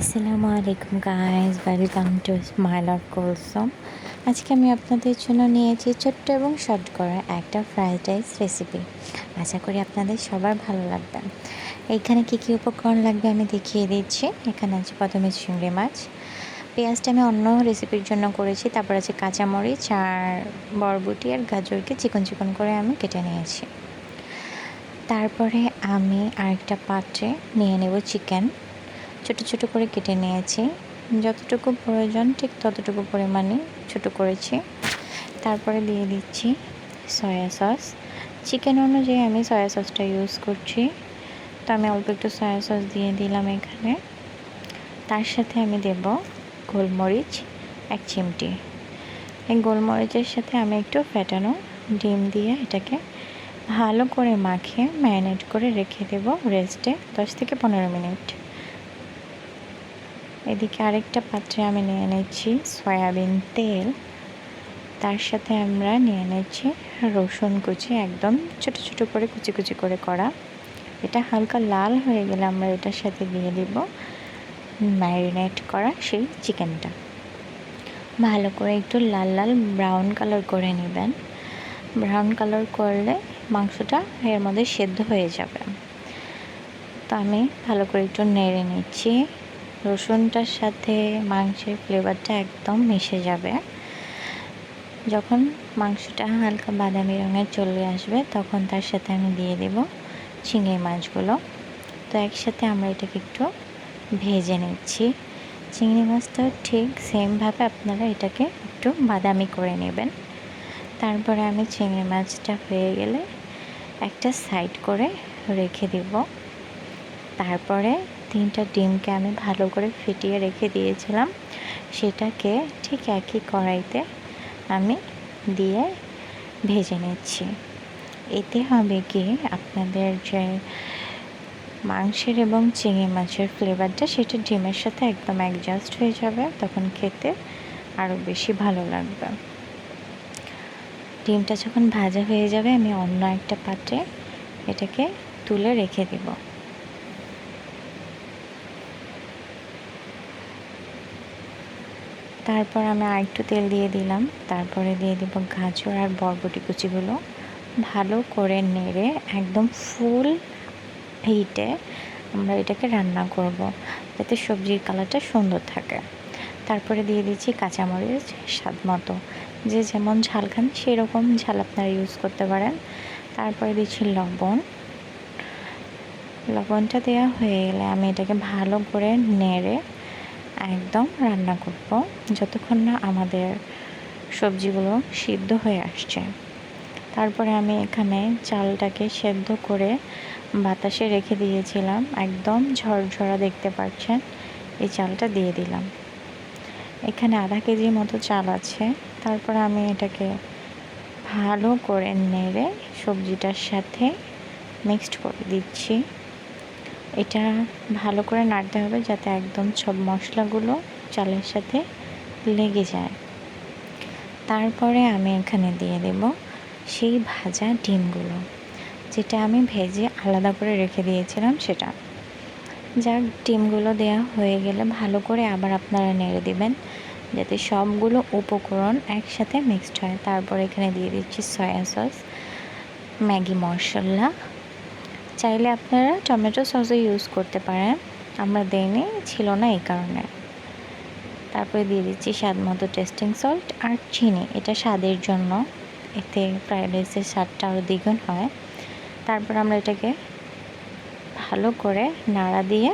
আসসালামু আলাইকুম guys welcome to smile of Kulsum আজকে আমি আপনাদের জন্য নিয়েছি ছোট্ট এবং শর্ট করা একটা ফ্রাইড রাইস রেসিপি আশা করি আপনাদের সবার ভালো লাগবে। এইখানে কী কী উপকরণ লাগবে আমি দেখিয়ে দিচ্ছি। এখানে আছে প্রথমে চিংড়ি মাছ। পেঁয়াজটা আমি অন্য রেসিপির জন্য করেছি। তারপর আছে কাঁচামরিচ আর বরবটি আর গাজরকে চিকন চিকন করে আমি কেটে নিয়েছি। তারপরে আমি আরেকটা পাত্রে নিয়ে নেব চিকেন ছোট ছোট করে কেটে নিয়েছি। যতটুকু প্রয়োজন ঠিক ততটুকু পরিমাণে ছোট করেছি। তারপরে দিয়ে দিচ্ছি সয়া সস চিকেন অনুযায়ী আমি সয়া সসটা ইউজ করছি। তো আমি অল্প একটু সয়া সস দিয়ে দিলাম এখানে। তার সাথে আমি দেব গোলমরিচ, এক চিমটি। এই গোলমরিচের সাথে আমি একটু ফেটানো ডিম দিয়ে এটাকে ভালো করে মাখিয়ে ম্যারিনেট করে রেখে দেব রেস্টে দশ থেকে পনেরো মিনিট। এদিকে আরেকটা পাত্রে আমি নিয়ে নিচ্ছি সয়াবিন তেল। তার সাথে আমরা নিয়ে নিচ্ছি রসুন কুচি, একদম ছোট ছোট করে কুচি কুচি করে করা। এটা হালকা লাল হয়ে গেলে আমরা এটার সাথে দিয়ে দিব ম্যারিনেট করা সেই চিকেনটা। ভালো করে একটু লাল লাল ব্রাউন কালার করে নেবেন। ব্রাউন কালার করলে মাংসটা এর মধ্যে সেদ্ধ হয়ে যাবে। তো আমি ভালো করে একটু নেড়ে নিচ্ছি। রসুনটার সাথে মাংসের ফ্লেভারটা একদম মিশে যাবে। যখন মাংসটা হালকা বাদামি রঙের চলে আসবে, তখন তার সাথে আমি দিয়ে দেব চিংড়ি মাছগুলো। তো একসাথে আমরা এটাকে একটু ভেজে নিচ্ছি। চিংড়ি মাছটা ঠিক সেমভাবে আপনারা এটাকে একটু বাদামি করে নেবেন। তারপরে আমি চিংড়ি মাছটা হয়ে গেলে একটা সাইড করে রেখে দেব। তারপরে তিনটা ডিমকে আমি ভালো করে ফিটিয়ে রেখে দিয়েছিলাম। সেটাকে ঠিক একই কড়াইতে আমি দিয়ে ভেজে নিচ্ছি। এতে হবে কি? আপনাদের যে মাংসের এবং চিংড়ি মাছের ফ্লেভারটা সেটা ডিমের সাথে একদম অ্যাডজাস্ট হয়ে যাবে, তখন খেতে আরও বেশি ভালো লাগবে। ডিমটা যখন ভাজা হয়ে যাবে, আমি অন্য একটা পাত্রে এটাকে তুলে রেখে দেবো। তারপর আমি আরেকটু তেল দিয়ে দিলাম। তারপরে দিয়ে দিব গাজর আর বরবটি কুচিগুলো। ভালো করে নেড়ে একদম ফুল হিটে আমরা এটাকে রান্না করব, যাতে সবজির কালারটা সুন্দর থাকে। তারপরে দিয়ে দিচ্ছি কাঁচামরিচ স্বাদ মতো। যে যেমন ঝাল খান, সেরকম ঝাল আপনারা ইউজ করতে পারেন। তারপরে দিচ্ছি লবণ। লবণটা দেওয়া হয়ে গেলে আমি এটাকে ভালো করে নেড়ে একদম রান্না করব যতক্ষণ না আমাদের সবজিগুলো সিদ্ধ হয়ে আসছে। তারপরে আমি এখানে চালটাকে সেদ্ধ করে বাতাসে রেখে দিয়েছিলাম। একদম ঝরঝরা দেখতে পাচ্ছেন, এই চালটা দিয়ে দিলাম। এখানে আধা কেজির মতো চাল আছে। তারপর আমি এটাকে ভালো করে নেড়ে সবজিটার সাথে মিক্সড করে দিচ্ছি। এটা ভালো করে নাড়তে হবে যাতে একদম সব মশলাগুলো চালের সাথে লেগে যায়। তারপরে আমি এখানে দিয়ে দেব সেই ভাজা ডিমগুলো, যেটা আমি ভেজে আলাদা করে রেখে দিয়েছিলাম সেটা। যাক, ডিমগুলো দেওয়া হয়ে গেলে ভালো করে আবার আপনারা নেড়ে দেবেন, যাতে সবগুলো উপকরণ একসাথে মিক্সড হয়। তারপর এখানে দিয়ে দিচ্ছি সয়া সস ম্যাগি মশলা চাইলে আপনারা টমেটো সসও ইউজ করতে পারেন। আমরা দেইনি, ছিল না এই কারণে। তারপরে দিয়ে দিচ্ছি স্বাদ মতো টেস্টিং সল্ট আর চিনি। এটা স্বাদের জন্য। এতে ফ্রাইড রাইসের স্বাদটা আরও দ্বিগুণ হয়। তারপর আমরা এটাকে ভালো করে নাড়া দিয়ে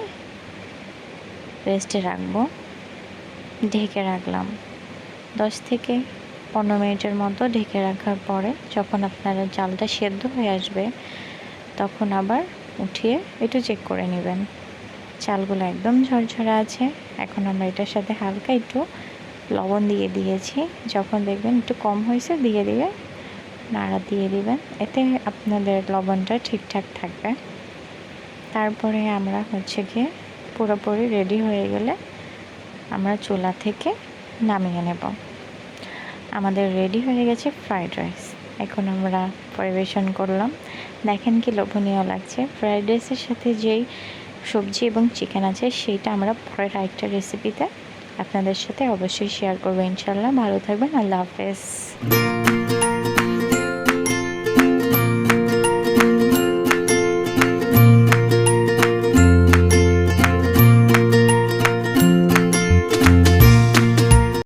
রেস্টে রাখব। ঢেকে রাখলাম। দশ থেকে পনেরো মিনিটের মতো ঢেকে রাখার পরে যখন আপনারা চালটা সেদ্ধ হয়ে আসবে তখন আবার উঠিয়ে একটু চেক করে নেবেন। চালগুলো একদম ঝরঝরা আছে। এখন আমরা এটার সাথে হালকা একটু লবণ দিয়ে দিয়েছি। যখন দেখবেন একটু কম হয়েছে, দিয়ে দিয়ে নাড়া দিয়ে দিবেন। এতে আপনাদের লবণটা ঠিকঠাক থাকবে। তারপরে আমরা হচ্ছে গিয়ে পুরোপুরি রেডি হয়ে গেলে আমরা চুলা থেকে নামিয়ে নেব। আমাদের রেডি হয়ে গেছে ফ্রাইড রাইস এখন আমরা পরিবেশন করলাম। দেখেন কি লোভনীয় লাগছে। ফ্রায়েড রাইসের সাথে যেই সবজি এবং চিকেন আছে, সেইটা আমরা পরের আরেকটা রেসিপিতে আপনাদের সাথে অবশ্যই শেয়ার করব। ইনশাল্লাহ ভালো থাকবেন। আল্লাহ হাফেজ।